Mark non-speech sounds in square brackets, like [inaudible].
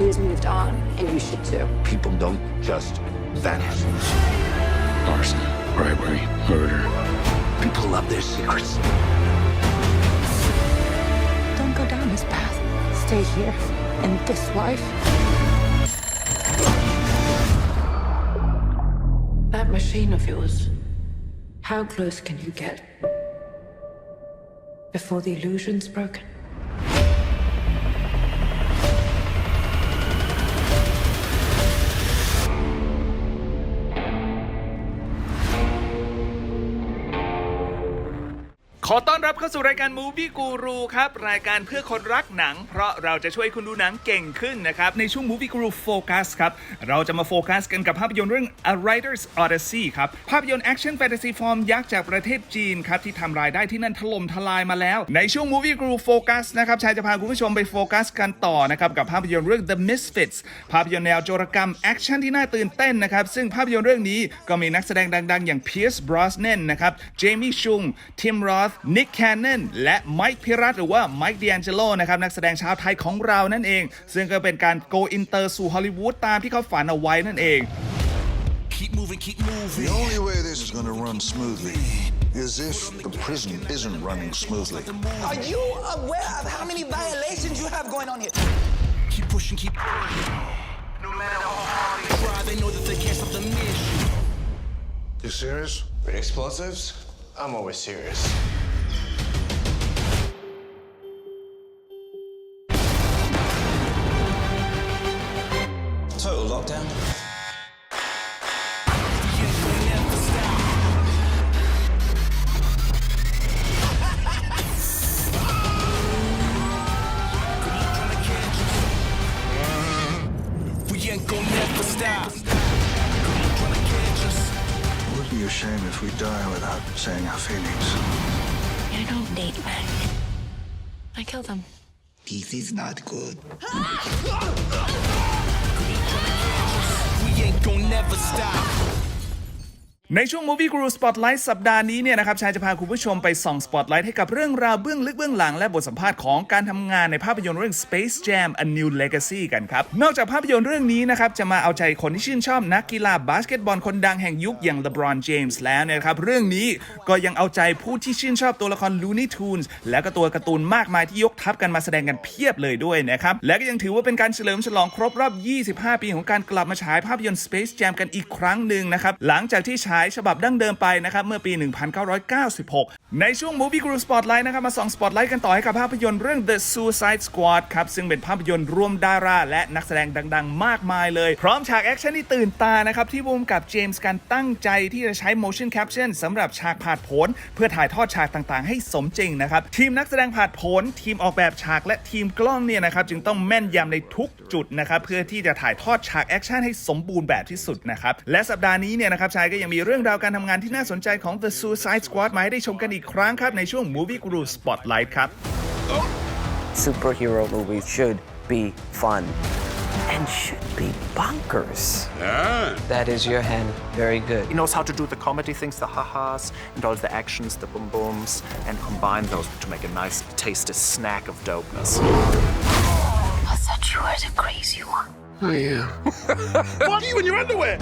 about, and you should too. People don't just vanish. Arson, bribery, murder. People love their secrets. Don't go down this path. Stay here in this life. That machine of yours, how close can you get before the illusion's broken? ขอต้อนรับเข้าสู่รายการ Movie Guru ครับ รายการเพื่อคนรักหนัง เพราะเราจะช่วยคุณดูหนังเก่งขึ้นนะครับ ในช่วง Movie Guru Focus ครับ เราจะมาโฟกัสกันกับภาพยนตร์เรื่อง A Writer's Odyssey ครับ ภาพยนตร์แอคชั่นแฟนตาซีฟอร์มยักษ์จากประเทศจีนครับ ที่ทำรายได้ที่นั่นถล่มทลายมาแล้ว ในช่วง Movie Guru Focus นะครับชายจะพาคุณผู้ชมไปโฟกัสกันต่อนะครับกับภาพยนตร์เรื่อง The Misfits ภาพยนตร์แนวโจรกรรมแอคชั่นที่น่าตื่นเต้นนะครับซึ่งภาพยนตร์เรื่องนี้ก็มีนักแสดงดัง ๆ อย่าง Pierce Brosnan นะครับเจมี่ชุงทิมรอธนิกแคนนนและไมค์พิรัตหรือว่าไมค์เดียนเจโลนะครับนักแสดงชาวไทยของเรานั่นเอง ซึ่งก็เป็นการโกอินเตอร์สู่ฮอลลีวูดตามที่เขาฝันเอาไว้นั่นเอง Keep moving, keep moving. The only way this is going to run smoothly is if the prison isn't running smoothly. Are you aware of how many violations you have going on here? Keep pushing, keep pushing. No matter how hard they try, they know that they can't stop the mission. You serious? With explosives, I'm always serious. Lockdown. We ain't gonna never stop. Would be a shame if we die without saying our feelings. You don't date men. I killed them. This is not good. [laughs] never stop. ในช่วง Movie Guru Spotlight สัปดาห์นี้เนี่ยนะครับชายจะพาคุณผู้ชมไปส่อง Spotlight ให้กับเรื่องราวเบื้องลึกเบื้องหลัง และบทสัมภาษณ์ของการทำงานในภาพยนตร์เรื่อง Space Jam A New Legacy กันครับ นอกจากภาพยนตร์เรื่องนี้นะครับจะมาเอาใจคนที่ชื่นชอบนักกีฬาบาสเกตบอลคนดังแห่งยุคอย่าง LeBron James แล้วเนี่ยนะครับเรื่องนี้ก็ยังเอาใจผู้ที่ชื่นชอบตัวละคร Looney Tunes และก็ตัวการ์ตูนมากมายที่ยกทัพกันมาแสดงกันเพียบเลยด้วยนะครับและก็ยังถือว่าเป็นการเฉลิมฉลองครบรอบ 25 ปีของการกลับมาฉายภาพยนตร์ Space Jam กันอีกครั้งหนึ่งนะครับหลังจากที่ฉายายฉบับดั้งเดิมไปนะครับเมื่อปี 1996 ในช่วง Movie Guru Spotlight นะครับ มาส่อง Spotlight กันต่อให้กับภาพยนตร์เรื่อง The Suicide Squad ครับ ซึ่งเป็นภาพยนตร์รวมดารา และนักแสดงดัง ๆ มากมายเลย พร้อมฉากแอคชั่นที่ตื่นตานะครับ ที่วงกับเจมส์การตั้งใจที่จะใช้ motion caption สำหรับฉากผาดโผน เพื่อถ่ายทอดฉากต่างๆ ให้สมจริงนะครับ ทีมนักแสดงผาดโผน ทีมออกแบบฉากและทีมกล้องเนี่ยนะครับจึงต้องแม่นยำในทุกจุดนะครับเพื่อที่จะถ่ายทอดฉากแอคชั่นให้สมบูรณ์แบบที่สุดนะครับและสัปดาห์นี้เนี่ยนะครับชายก็ยังมีเรื่องราวการทำงานที่น่าสนใจของ The Suicide Squad มาให้ได้ชมกันอครั้งครับ ในช่วง Movie Guru Spotlight ครับ superhero movies should be fun and should be bonkers. That is your hand. Very good. He knows how to do the comedy things, the ha-has, and all the actions, the boom booms, and combine those to make a nice, tasty snack of dopeness. Was that true or the crazy one? I am. What are you in your underwear?